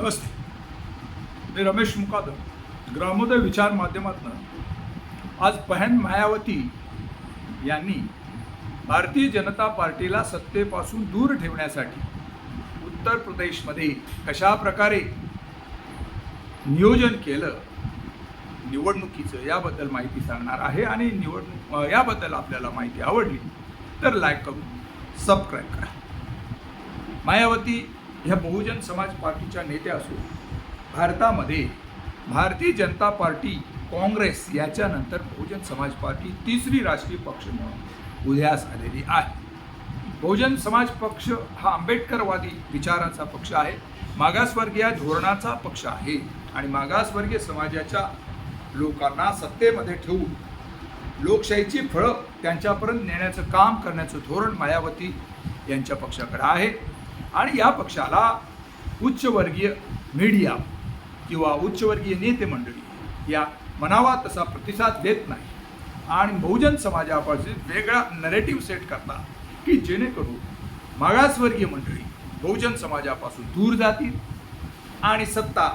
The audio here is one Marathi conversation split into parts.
नमस्ते. मी रमेश मुकादम ग्रामोदय विचार माध्यमातून आज पहन मायावती यांनी भारतीय जनता पार्टीला सत्तेपासून दूर ठेवण्यासाठी उत्तर प्रदेशमध्ये कशा प्रकारे नियोजन केलं निवडणुकीचं याबद्दल माहिती सांगणार आहे आणि निवडणूक याबद्दल आपल्याला माहिती आवडली तर लाईक करून सबस्क्राईब करा. मायावती ह्या बहुजन समाज पार्टीच्या नेत्या असून भारतामध्ये भारतीय जनता पार्टी काँग्रेस याच्यानंतर बहुजन समाज पार्टी तिसरी राष्ट्रीय पक्ष म्हणून उदयास आलेली आहे. बहुजन समाज पक्ष हा आंबेडकरवादी विचाराचा पक्ष आहे मागासवर्गीय धोरणाचा पक्ष आहे आणि मागासवर्गीय समाजाच्या लोकांना सत्तेमध्ये ठेवून लोकशाहीची फळं त्यांच्यापर्यंत नेण्याचं काम करण्याचं धोरण मायावती यांच्या पक्षाकडे आहे. आणि या पक्षाला उच्चवर्गीय मीडिया किंवा उच्चवर्गीय नेते मंडळी या मनावा तसा प्रतिसाद देत नाही. आणि बहुजन समाजापासून वेगळा नरेटिव्ह सेट करतात की जेणेकरून मागासवर्गीय मंडळी बहुजन समाजापासून दूर जातील आणि सत्ता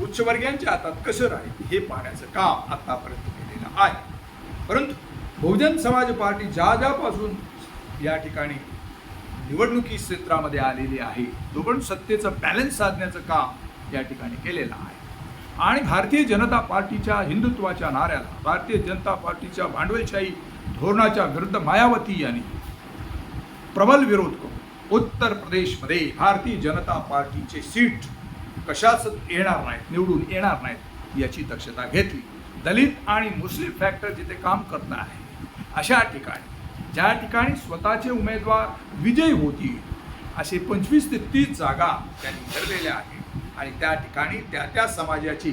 उच्चवर्गीयांच्या हातात कसं राहील हे पाहण्याचं काम आतापर्यंत केलेलं आहे. परंतु बहुजन समाज पार्टी ज्या ज्यापासून या ठिकाणी निवडणुकी क्षेत्रामध्ये आलेली आहे. तो पण सत्तेचं बॅलन्स साधण्याचं काम या ठिकाणी केलेलं आहे. आणि भारतीय जनता पार्टीच्या हिंदुत्वाच्या नाऱ्याला भारतीय जनता पार्टीच्या भांडवलशाही धोरणाच्या विरुद्ध मायावती यांनी प्रबल विरोध करून उत्तर प्रदेशमध्ये भारतीय जनता पार्टीचे सीट कशाच येणार नाहीत निवडून येणार नाहीत याची दक्षता घेतली. दलित आणि मुस्लिम फॅक्टर जिथे काम करणार आहे अशा ठिकाणी ज्या ठिकाणी स्वतःचे उमेदवार विजयी होतील असे पंचवीस ते तीस जागा त्यांनी ठरलेल्या आहेत. आणि त्या ठिकाणी त्या त्या समाजाची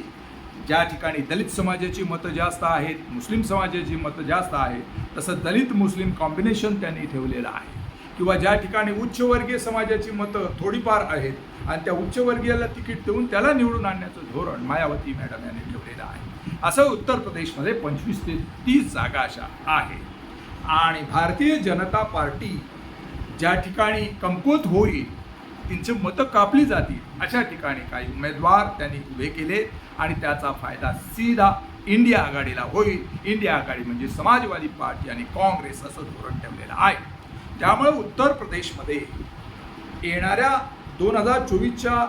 ज्या ठिकाणी दलित समाजाची मतं जास्त आहेत मुस्लिम समाजाची मतं जास्त आहेत तसं दलित मुस्लिम कॉम्बिनेशन त्यांनी ठेवलेलं आहे. किंवा ज्या ठिकाणी उच्चवर्गीय समाजाची मतं थोडीफार आहेत आणि त्या उच्चवर्गीयाला तिकीट देऊन त्याला निवडून आणण्याचं धोरण मायावती मॅडम यांनी ठेवलेलं आहे. असं उत्तर प्रदेशमध्ये पंचवीस ते तीस जागा अशा आहेत. आणि भारतीय जनता पार्टी ज्या ठिकाणी कमकुवत होईल त्यांची मतं कापली जातील अशा ठिकाणी काही उमेदवार त्यांनी उभे केले आणि त्याचा फायदा सीधा इंडिया आघाडीला होईल. इंडिया आघाडी म्हणजे समाजवादी पार्टी आणि काँग्रेस असं धोरण ठेवलेलं आहे. त्यामुळे उत्तर प्रदेशमध्ये येणाऱ्या दोन हजार चोवीसच्या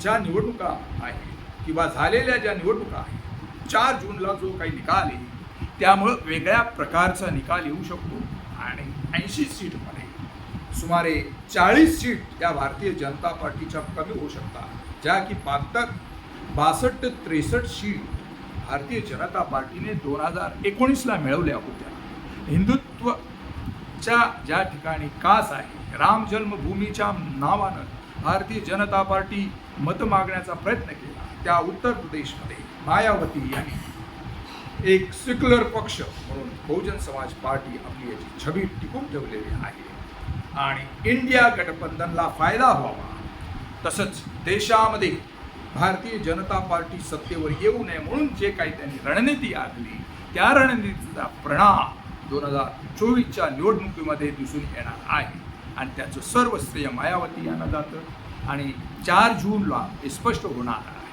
ज्या निवडणुका आहेत किंवा झालेल्या ज्या निवडणुका आहेत चार जूनला जो काही निकाल येईल त्यामुळं वेगळ्या प्रकारचा निकाल येऊ शकतो. आणि ऐंशी सीटमध्ये सुमारे चाळीस सीट या भारतीय जनता पार्टीच्या कमी होऊ शकतात. ज्या की बहात्तर बासष्ट त्रेसष्ट सीट भारतीय जनता पार्टीने दोन हजार एकोणीसला मिळवल्या होत्या. हिंदुत्वच्या ज्या ठिकाणी कास आहे राम जन्मभूमीच्या नावानं भारतीय जनता पार्टी मत मागण्याचा प्रयत्न केला त्या उत्तर प्रदेशमध्ये मायावती यांनी. एक सेक्युलर पक्ष म्हणून बहुजन समाज पार्टी आपली याची छबी टिकून ठेवलेली आहे. आणि इंडिया गठबंधनला फायदा व्हावा. तसंच देशामध्ये भारतीय जनता पार्टी सत्तेवर येऊ नये म्हणून जे काही त्यांनी रणनीती आखली त्या रणनीतीचा परिणाम दोन हजार चोवीसच्या निवडणुकीमध्ये दिसून येणार आहे. आणि त्याचं सर्व श्रेय मायावती यांना जातं. आणि चार जूनला हे स्पष्ट होणार आहे.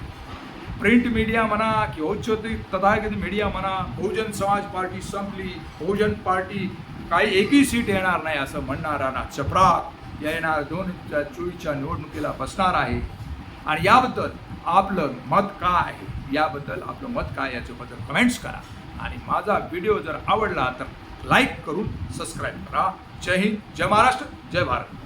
प्रिंट मीडिया म्हणा की औद्योगिक तथागत मीडिया म्हणा बहुजन समाज पार्टी संपली बहुजन पार्टी काही एकही सीट येणार नाही असं म्हणणारा ना चपराक येणार दोन हजार चोवीसच्या निवडणुकीला बसणार आहे. आणि याबद्दल आपलं मत काय आहे? याबद्दल आपलं मत काय याच्याबद्दल कमेंट्स करा. आणि माझा व्हिडिओ जर आवडला तर लाईक करून सबस्क्राईब करा. जय हिंद जय महाराष्ट्र जय भारत.